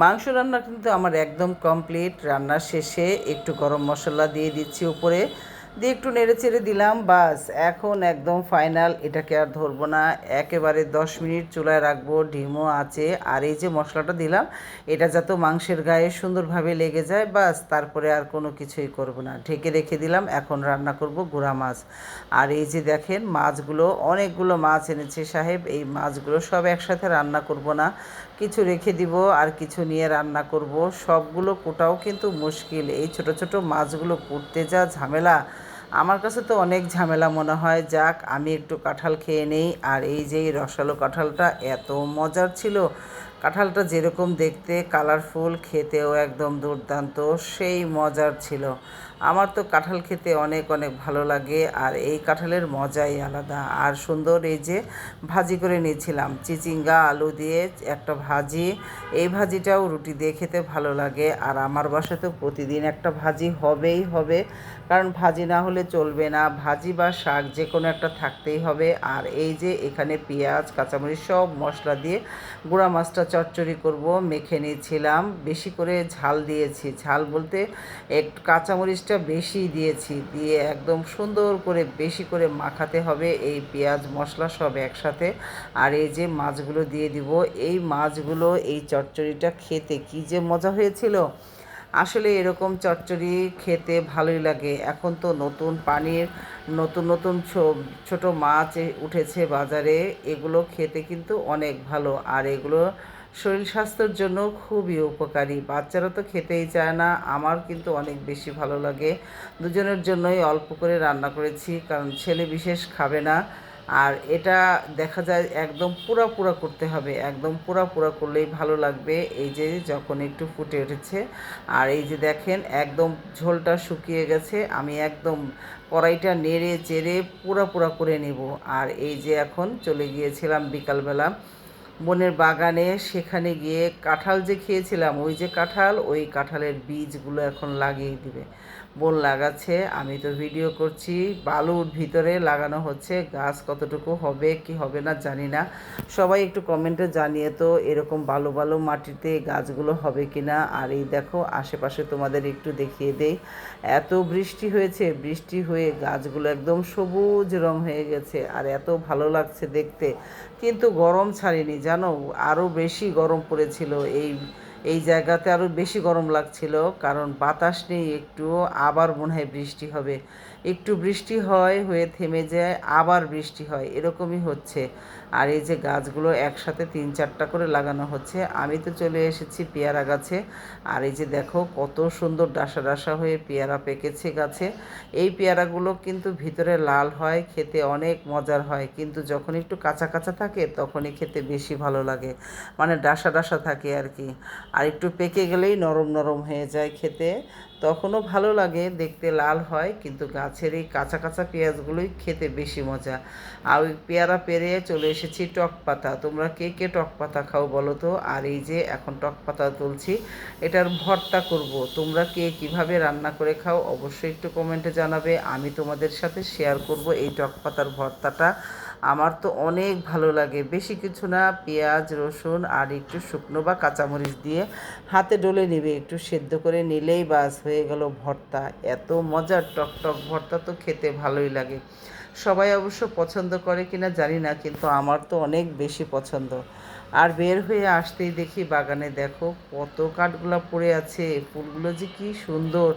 মাংস রান্না কিন্তু আমার একদম কমপ্লিট রান্না শেষে একটু গরম মশলা দিয়ে দিচ্ছি উপরে। দিয়ে একটু নেড়ে চেড়ে দিলাম, বাস। এখন একদম ফাইনাল এটাকে আর ধরবো না। একেবারে দশ মিনিট চুলায় রাখব, ডিমও আছে। আর এই যে মশলাটা দিলাম, এটা যাতে মাংসের গায়ে সুন্দরভাবে লেগে যায়, বাস। তারপরে আর কোনো কিছুই করব না। ঢেকে রেখে দিলাম, এখন রান্না করব গুঁড়া মাছ। আর এই যে দেখেন, মাছগুলো, অনেকগুলো মাছ এনেছে সাহেব। এই মাছগুলো সব একসাথে রান্না করব না। কিছু রেখে দিব আর কিছু নিয়ে রান্না করব। সবগুলো কোটাও কিন্তু মুশকিল। এই ছোট ছোট মাছগুলো কুটতে যা ঝামেলা। আমার কাছে তো অনেক ঝামেলা মনে হয়, যাক, আমি একটু কাঁঠাল খেয়ে নেই। আর এই যে রসালো কাঁঠালটা, এত মজার ছিল। কাঁঠালটা যেরকম দেখতে কালারফুল খেতেও একদম দুর্দান্ত, সেই মজার ছিল। আমার তো কাঁঠাল খেতে অনেক অনেক ভালো লাগে আর এই কাঁঠালের মজাই আলাদা। আর সুন্দর এই যে ভাজি করে নিয়েছিলাম, চিচিঙ্গা, আলু দিয়ে একটা ভাজি, এই ভাজিটাও রুটি দিয়ে খেতে ভালো লাগে। আর আমার বাসায় তো প্রতিদিন একটা ভাজি হবেই হবে, কারণ ভাজি না হলে চলবে না। ভাজি বা শাক যে কোনো একটা থাকতেই হবে। আর এই যে এখানে পেঁয়াজ, কাঁচামরিচ সব মশলা দিয়ে গুঁড়া মাছটা চচ্চড়ি করব, মেখে নিয়েছিলাম। বেশি করে ঝাল দিয়েছি। ঝাল বলতে একটু কাঁচামরিচটা বেশি দিয়েছি। দিয়ে একদম সুন্দর করে বেশি করে মাখাতে হবে এই পেঁয়াজ মশলা সব একসাথে। আর এই যে মাছগুলো দিয়ে দিব, এই মাছগুলো, এই চচ্চড়িটা খেতে কী যে মজা হয়েছিল। আসলে এরকম চচ্চড়ি খেতে ভালোই লাগে। এখন তো নতুন পানির, নতুন নতুন ছোট মাছ উঠেছে বাজারে। এগুলো খেতে কিন্তু অনেক ভালো। আর এগুলো শরীর স্বাস্থ্যের জন্য খুবই উপকারী। বাচ্চারা তো খেতেই চায় না, আমার কিন্তু অনেক বেশি ভালো লাগে। দুজনের জন্যই অল্প করে রান্না করেছি, কারণ ছেলে বিশেষ খাবে না। আর এটা দেখা যায় একদম পুরা পুরা করতে হবে, একদম পুরা পুরা করলেই ভালো লাগবে। এই যে যখন একটু ফুটে উঠেছে, আর এই যে দেখেন একদম ঝোলটা শুকিয়ে গেছে, আমি একদম কড়াইটা নেড়ে চেড়ে পুরা পুরা করে নেব। আর এই যে এখন চলে গিয়েছিলাম বিকালবেলা বোনের বাগানে সেখানে গিয়ে কাঁঠাল যে খেয়েছিলাম, ওই যে কাঁঠাল, ওই কাঁঠালের বীজগুলো এখন লাগিয়ে দিবে। বোন লাগাচ্ছে, আমি তো ভিডিও করছি। বালুর ভিতরে লাগানো হচ্ছে, গাছ কতটুকু হবে, কি হবে না জানি না। সবাই একটু কমেন্টে জানিয়ে তো এরকম বালু বালু মাটিতে গাছগুলো হবে কি না আর এই দেখো, আশেপাশে তোমাদের একটু দেখিয়ে দেই। এত বৃষ্টি হয়েছে, বৃষ্টি হয়ে গাছগুলো একদম সবুজ রং হয়ে গেছে। আর এত ভালো লাগছে দেখতে। কিন্তু গরম ছাড়েনি, জানো? আরও বেশি গরম পড়েছিল এই এই জায়গাতে আরও বেশি গরম লাগছিল, কারণ বাতাস নেই একটু, আবার মনে হয় বৃষ্টি হবে। একটু বৃষ্টি হয়, হয়ে থেমে যায়, আবার বৃষ্টি হয়, এরকমই হচ্ছে। আর এই যে গাছগুলো একসাথে তিন চারটা করে লাগানো হচ্ছে, আমি তো চলে এসেছি পেয়ারা গাছে। আর এই যে দেখো কত সুন্দর ডাসা ডাসা হয়ে পেয়ারা পেকেছে গাছে। এই পেয়ারাগুলো কিন্তু ভিতরে লাল হয়, খেতে অনেক মজার হয়, কিন্তু যখন একটু কাঁচা কাঁচা থাকে তখনই খেতে বেশি ভালো লাগে মানে ডাসা ডাসা থাকে আর কি। আর একটু পেকে গেলেই নরম নরম হয়ে যায় খেতে, তখনও ভালো লাগে, দেখতে লাল হয়, কিন্তু গাছের এই কাঁচা কাঁচা পেঁয়াজগুলোই খেতে বেশি মজা। আর ওই পেয়ারা পেরে চলে এসেছি টক পাতা। তোমরা কে কে টক পাতা খাও বলো তো? আর এই যে এখন টক পাতা তুলছি, এটার ভর্তা করব। তোমরা কে কীভাবে রান্না করে খাও অবশ্যই একটু কমেন্টে জানাবে। আমি তোমাদের সাথে শেয়ার করব এই টক পাতার ভর্তাটা। আমার তো অনেক ভালো লাগে। বেশি কিছু না, পেঁয়াজ, রসুন আর একটু শুকনো বা কাঁচামরিচ দিয়ে হাতে ডলে নেবে। একটু সেদ্ধ করে নিলেই বাস, হয়ে গেল ভর্তা। এত মজার টকটক টক ভর্তা তো খেতে ভালোই লাগে। সবাই অবশ্য পছন্দ করে কিনা জানি না, কিন্তু আমার তো অনেক বেশি পছন্দ। আর বের হয়ে আসতেই দেখি বাগানে দেখো কত কাঠগুলো পড়ে আছে, ফুলগুলো যে কি সুন্দর।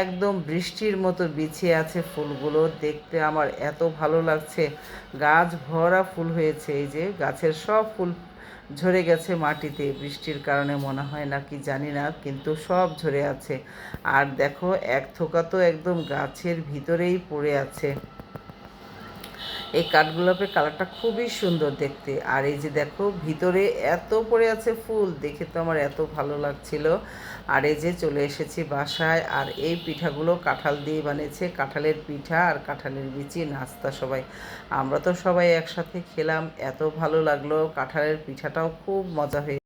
একদম বৃষ্টির মতো বিছিয়ে আছে ফুলগুলো, দেখতে আমার এত ভালো লাগছে। গাছ ভরা ফুল হয়েছে, এই যে গাছের সব ফুল ঝরে গেছে মাটিতে, বৃষ্টির কারণে মনে হয় না কি জানি না, কিন্তু সব ঝরে আছে। আর দেখো এক থোকা তো একদম গাছের ভিতরেই পড়ে আছে। এই কাঠগোলাপের কালারটা খুবই সুন্দর দেখতে। আর এই যে দেখো, ভিতরে এত পড়ে আছে ফুল, দেখে তো আমার এত ভালো লাগছিল। আর এই যে চলে এসেছি বাসায়, আর এই পিঠাগুলো কাঁঠাল দিয়ে বানিয়েছে। কাঁঠালের পিঠা আর কাঁঠালের বিচি, নাস্তা সবাই। আমরা তো সবাই একসাথে খেলাম, এত ভালো লাগল। কাঁঠালের পিঠাটাও খুব মজা হয়ে